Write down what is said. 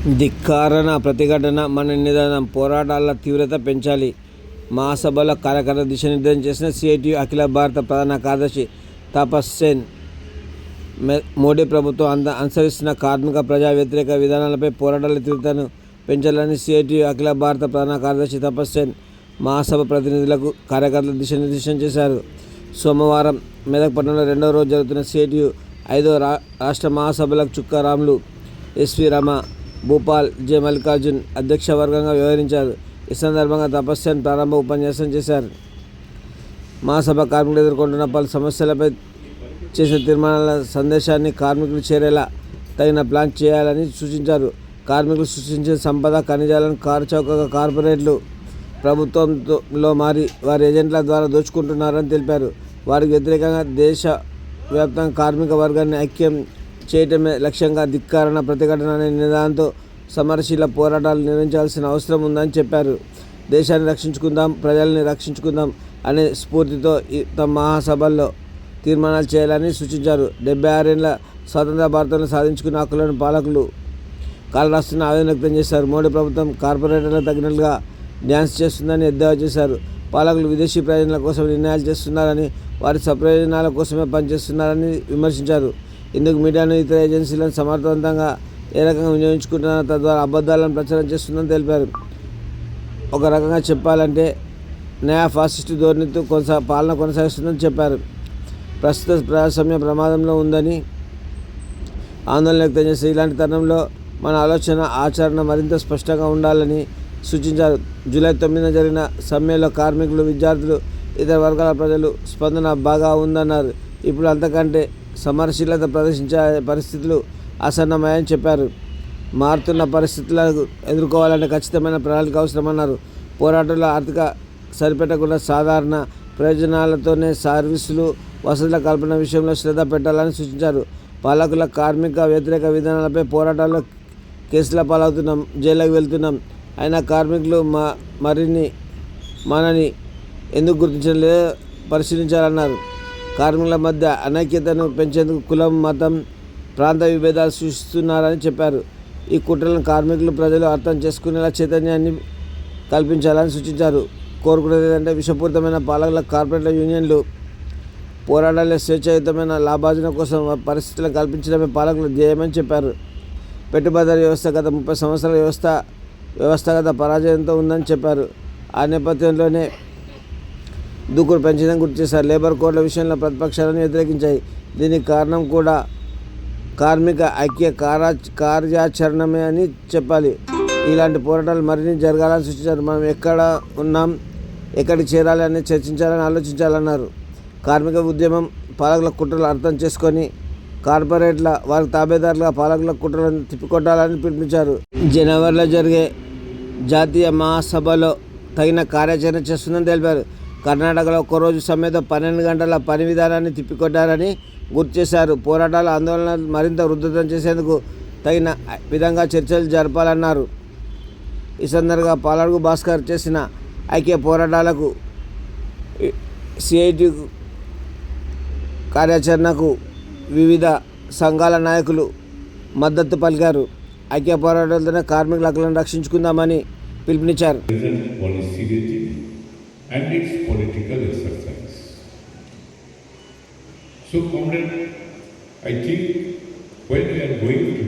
ధిక్కారణ ప్రతిఘటన మన నిదానం పోరాటాల తీవ్రత పెంచాలి. మహాసభలో కార్యకర్త దిశానిర్దేశం చేసిన సిఐటియు అఖిల భారత ప్రధాన కార్యదర్శి తపస్ సేన్ మోడీ ప్రభుత్వం అంద అనుసరిస్తున్న కార్మిక ప్రజా వ్యతిరేక విధానాలపై పోరాటాల తీవ్రతను పెంచాలని సిఐటియు అఖిల భారత ప్రధాన కార్యదర్శి తపస్ సేన్ మహాసభ ప్రతినిధులకు కార్యకర్తలు దిశానిర్దేశం చేశారు. సోమవారం మెదక్ పట్టణంలో రెండవ రోజు జరుగుతున్న సిఐటియు ఐదో రా రాష్ట్ర మహాసభలకు Chukka Ramulu S V Rama Bhupal J. Mallikarjun అధ్యక్ష వర్గంగా వ్యవహరించారు. ఈ సందర్భంగా తపస్యాన్ ప్రారంభ ఉపన్యాసం చేశారు. మహాసభ కార్మికులు ఎదుర్కొంటున్న పలు సమస్యలపై చేసిన తీర్మానాల సందేశాన్ని కార్మికులు చేరేలా తగిన ప్లాన్ చేయాలని సూచించారు. కార్మికులు సృష్టించిన సంపద ఖనిజాలను కారుచౌకగా కార్పొరేట్లు ప్రభుత్వంలో మారి వారి ఏజెంట్ల ద్వారా దోచుకుంటున్నారని తెలిపారు. వారికి వ్యతిరేకంగా దేశ వ్యాప్తంగా కార్మిక వర్గాన్ని ఐక్యం చేయటమే లక్ష్యంగా ధిక్కారణ ప్రతిఘటన అనే నిదానంతో సమరశీల పోరాటాలు నిర్వహించాల్సిన అవసరం ఉందని చెప్పారు. దేశాన్ని రక్షించుకుందాం ప్రజల్ని రక్షించుకుందాం అనే స్ఫూర్తితో ఈ తమ మహాసభల్లో తీర్మానాలు చేయాలని సూచించారు. డెబ్బై ఆరేళ్ళ స్వతంత్ర భారతంలో సాధించుకున్న హక్కులను పాలకులు కాలరాస్తున్న ఆవేదన వ్యక్తం చేశారు. మోడీ ప్రభుత్వం కార్పొరేటర్లకు తగినట్లుగా డ్యాన్స్ చేస్తుందని ఎద్దేవా చేశారు. పాలకులు విదేశీ ప్రయోజనాల కోసం నిర్ణయాలు చేస్తున్నారని వారి సప్రయోజనాల కోసమే పనిచేస్తున్నారని విమర్శించారు. ఇందుకు మీడియాను ఇతర ఏజెన్సీలను సమర్థవంతంగా ఏ రకంగా వినియోగించుకుంటున్నారో తద్వారా అబద్ధాలను ప్రచారం చేస్తుందని తెలిపారు. ఒక రకంగా చెప్పాలంటే న్యాయ ఫాసిస్టు ధోరణితో కొనసా పాలన కొనసాగిస్తుందని చెప్పారు. ప్రస్తుత ప్రజాస్వామ్య ప్రమాదంలో ఉందని ఆందోళన వ్యక్తం చేసి ఇలాంటి తరుణంలో మన ఆలోచన ఆచరణ మరింత స్పష్టంగా ఉండాలని సూచించారు. జూలై తొమ్మిదిన జరిగిన సమ్మెలో కార్మికులు విద్యార్థులు ఇతర వర్గాల ప్రజలు స్పందన బాగా ఉందన్నారు. ఇప్పుడు అంతకంటే సమరశీలత ప్రదర్శించే పరిస్థితులు ఆసన్నమయ్యని చెప్పారు. మారుతున్న పరిస్థితులను ఎదుర్కోవాలంటే ఖచ్చితమైన ప్రణాళిక అవసరమన్నారు. పోరాటంలో ఆర్థిక సరిపెట్టకుండా సాధారణ ప్రయోజనాలతోనే సర్వీసులు వసతుల కల్పన విషయంలో శ్రద్ధ పెట్టాలని సూచించారు. పాలకుల కార్మిక వ్యతిరేక విధానాలపై పోరాటాల్లో కేసుల పాలవుతున్నాం జైలుకు వెళ్తున్నాం. అయినా కార్మికులు మా మరిన్ని మనని ఎందుకు గుర్తించడం లేదో పరిశీలించాలన్నారు. కార్మికుల మధ్య అనైక్యతను పెంచేందుకు కులం మతం ప్రాంత విభేదాలు సృష్టిస్తున్నారని చెప్పారు. ఈ కుట్రలను కార్మికులు ప్రజలు అర్థం చేసుకునేలా చైతన్యాన్ని కల్పించాలని సూచించారు. కోరుకునేది ఏంటంటే విషపూరితమైన పాలకుల కార్పొరేట్ యూనియన్లు పోరాటాలే స్వేచ్ఛాయుతమైన లాభార్జన కోసం పరిస్థితులను కల్పించడమే పాలకుల ధ్యేయమని చెప్పారు. పెట్టుబడిదారు వ్యవస్థ గత ముప్పై సంవత్సరాల వ్యవస్థ వ్యవస్థగత పరాజయంతో ఉందని చెప్పారు. ఆ నేపథ్యంలోనే దూకుడు పెంచడం గుర్తు చేశారు లేబర్ కోడ్ల విషయంలో ప్రతిపక్షాలను వ్యతిరేకించాయి. దీనికి కారణం కూడా కార్మిక ఐక్య కార్య కార్యాచరణమే అని చెప్పాలి. ఇలాంటి పోరాటాలు మరిన్ని జరగాలని సూచించారు. మనం ఎక్కడ ఉన్నాం ఎక్కడికి చేరాలి అని చర్చించాలని ఆలోచించాలన్నారు. కార్మిక ఉద్యమం పాలకుల కుట్రలు అర్థం చేసుకొని కార్పొరేట్ల వారి తాబేదారులుగా పాలకుల కుట్రలను తిప్పికొట్టాలని పిలిపించారు జనవరిలో జరిగే జాతీయ మహాసభలో తగిన కార్యాచరణ చేస్తుందని తెలిపారు. కర్ణాటకలో ఒక్కరోజు సమయంతో పన్నెండు గంటల పని విధానాన్ని తిప్పికొట్టారని గుర్తు చేశారు. పోరాటాల ఆందోళన మరింత ఉధృతం చేసేందుకు తగిన విధంగా చర్చలు జరపాలన్నారు. ఈ సందర్భంగా పాలడుగు భాస్కర్ చేసిన ఐక్య పోరాటాలకు సిఐటి కార్యాచరణకు వివిధ సంఘాల నాయకులు మద్దతు పలికారు. ఐక్య పోరాటాలతోనే కార్మికుల హక్కులను రక్షించుకుందామని పిలుపునిచ్చారు. And its political exercise. So, comrade, I think when we are going to